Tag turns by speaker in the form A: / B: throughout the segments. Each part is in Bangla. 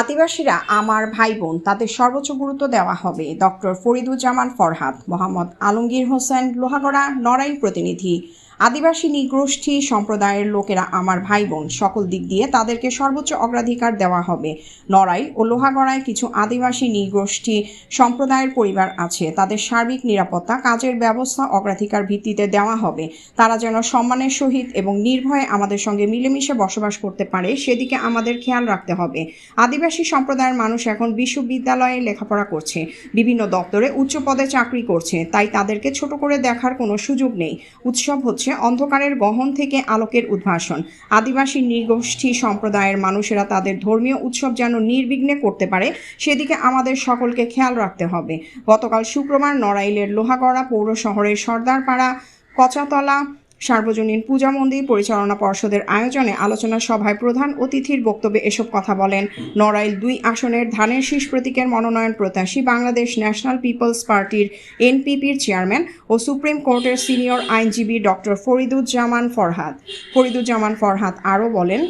A: আদিবাসীরা আমার ভাই বোন তাদের সর্বোচ্চ গুরুত্ব দেওয়া হবে ডক্টর ফরিদুজ্জামান ফরহাদ, মোহাম্মদ আলমগীর হোসেন লোহাগড়া, নড়াইল প্রতিনিধি আদিবাসী নিগোষ্ঠী সম্প্রদায়ের লোকেরা আমার ভাই বোন সকল দিক দিয়ে তাদেরকে সর্বোচ্চ অগ্রাধিকার দেওয়া হবে। নড়াইল ও লোহাগড়ায় কিছু আদিবাসী নিগোষ্ঠী সম্প্রদায়ের পরিবার আছে। তাদের সার্বিক নিরাপত্তা, কাজের ব্যবস্থা অগ্রাধিকার ভিত্তিতে দেওয়া হবে। তারা যেন সম্মানের সহিত এবং নির্ভয়ে আমাদের সঙ্গে মিলেমিশে বসবাস করতে পারে, সেদিকে আমাদের খেয়াল রাখতে হবে। আদিবাসী সম্প্রদায়ের মানুষ এখন বিশ্ববিদ্যালয়ে লেখাপড়া করছে, বিভিন্ন দপ্তরে উচ্চ পদে চাকরি করছে, তাই তাদেরকে ছোট করে দেখার কোনো সুযোগ নেই। উৎসব হচ্ছে অন্ধকারের গহন থেকে আলোকের উদ্ভাসন। আদিবাসী নৃগোষ্ঠী সম্প্রদায়ের মানুষেরা তাদের ধর্মীয় উৎসব যেন নির্বিঘ্নে করতে পারে, সেদিকে আমাদের সকলকে খেয়াল রাখতে হবে। গতকাল শুক্রবার নড়াইলের লোহাগড়া পৌর শহরের সর্দারপাড়া, কচাতলা সার্বজনীন পূজা মন্দির পরিচালনা পর্ষদের আয়োজনে আলোচনা সভায় প্রধান অতিথির বক্তব্যে এসব কথা বলেন। নড়াইল দুই আসনের ধানের শীষ প্রতীকের মনোনয়ন প্রত্যাশী বাংলাদেশ ন্যাশনাল পিপলস পার্টির এনপিপির চেয়ারম্যান ও সুপ্রিম কোর্টের সিনিয়র আইনজীবী ডক্টর ফরিদুজ্জামান ফরহাদ। ফরিদুজ্জামান ফরহাদ আরও বলেন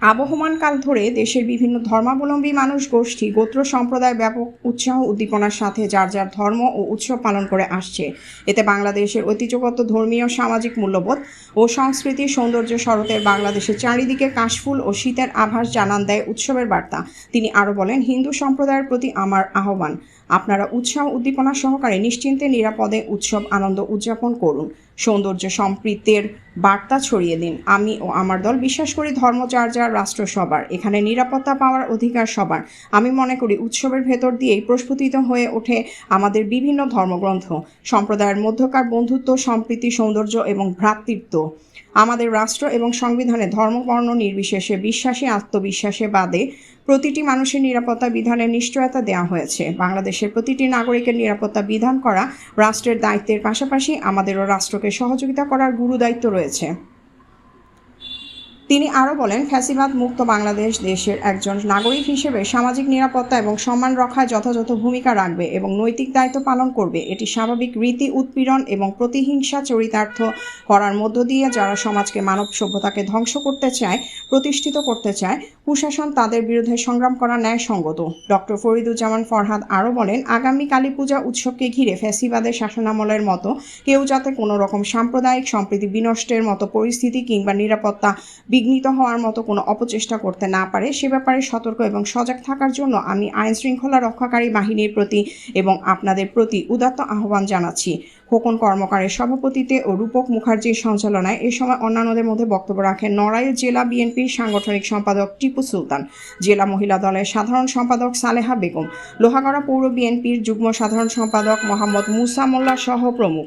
A: আবহমানকাল ধরে দেশের বিভিন্ন ধর্মাবলম্বী মানুষ, গোষ্ঠী, গোত্র সম্প্রদায় ব্যাপক উৎসাহ, উদ্দীপনার সাথে যার যার ধর্ম ও উৎসব পালন করে আসছে। এতে বাংলাদেশের ঐতিহ্যগত, ধর্মীয়, সামাজিক মূল্যবোধ ও সংস্কৃতির সৌন্দর্য শরতের বাংলাদেশের চারিদিকে কাশফুল ও শীতের আভাস জানান দেয় উৎসবের বার্তা। তিনি আরও বলেন, হিন্দু সম্প্রদায়ের প্রতি আমার আহ্বান। আপনারা উৎসাহ, উদ্দীপনা সহকারে নিশ্চিন্তে, নিরাপদে উৎসব, আনন্দ উদযাপন করুন। সৌন্দর্য সম্পৃক্তের বার্তা ছড়িয়ে দিন। আমি ও আমার দল বিশ্বাস করি ধর্ম যার যার, রাষ্ট্র সবার। এখানে নিরাপত্তা পাওয়ার অধিকার সবার। আমি মনে করি উৎসবের ভেতর দিয়েই প্রস্ফুটিত হয়ে ওঠে আমাদের বিভিন্ন ধর্মগ্রন্থ। সম্প্রদায়ের মধ্যকার বন্ধুত্ব, সম্প্রীতি, সৌন্দর্য এবং ভ্রাতৃত্ব। আমাদের রাষ্ট্র এবং সংবিধানে ধর্মবর্ণ নির্বিশেষে বিশ্বাসী, আত্মবিশ্বাসে বাদে প্রতিটি মানুষের নিরাপত্তা বিধানের নিশ্চয়তা দেওয়া হয়েছে। বাংলাদেশের প্রতিটি নাগরিকের নিরাপত্তা বিধান করা রাষ্ট্রের দায়িত্বের পাশাপাশি আমাদেরও রাষ্ট্রকে সহযোগিতা করার গুরু দায়িত্ব রয়েছে। তিনি আরও বলেন, ফ্যাসিবাদ মুক্ত বাংলাদেশ দেশের একজন নাগরিক হিসেবে সামাজিক নিরাপত্তা এবং সম্মান রক্ষায় যথাযথ ভূমিকা রাখবে এবং নৈতিক দায়িত্ব পালন করবে। এটি স্বাভাবিক রীতি, উৎপীড়ন এবং প্রতিহিংসা চরিতার্থ করার মধ্য দিয়ে যারা সমাজকে মানব সভ্যতাকে ধ্বংস করতে চায়, প্রতিষ্ঠিত করতে চায়, কুশাসন তাদের বিরুদ্ধে সংগ্রাম করা ন্যায়সঙ্গত। ডক্টর ফরিদুজ্জামান ফরহাদ আরও বলেন, আগামী কালী পূজা উৎসবকে ঘিরে ফ্যাসিবাদের শাসনামলের মতো কেউ যাতে কোনো রকম সাম্প্রদায়িক সম্প্রীতি বিনষ্টের মতো পরিস্থিতি কিংবা নিরাপত্তা বিঘ্নিত হওয়ার মতো কোনো অপচেষ্টা করতে না পারে, সে ব্যাপারে সতর্ক এবং সজাগ থাকার জন্য আমি আইন শৃঙ্খলা রক্ষাকারী বাহিনীর প্রতি এবং আপনাদের প্রতি উদাত্ত আহ্বান জানাচ্ছি। খোকন কর্মকারের সভাপতিতে ও রূপক মুখার্জির সঞ্চালনায় এ সময় অন্যান্যদের মধ্যে বক্তব্য রাখেন নড়াইল জেলা বিএনপির সাংগঠনিক সম্পাদক টিপু সুলতান, জেলা মহিলা দলের সাধারণ সম্পাদক সালেহা বেগম, লোহাগড়া পৌর বিএনপির যুগ্ম সাধারণ সম্পাদক মোহাম্মদ মুসা মোল্লা সহ প্রমুখ।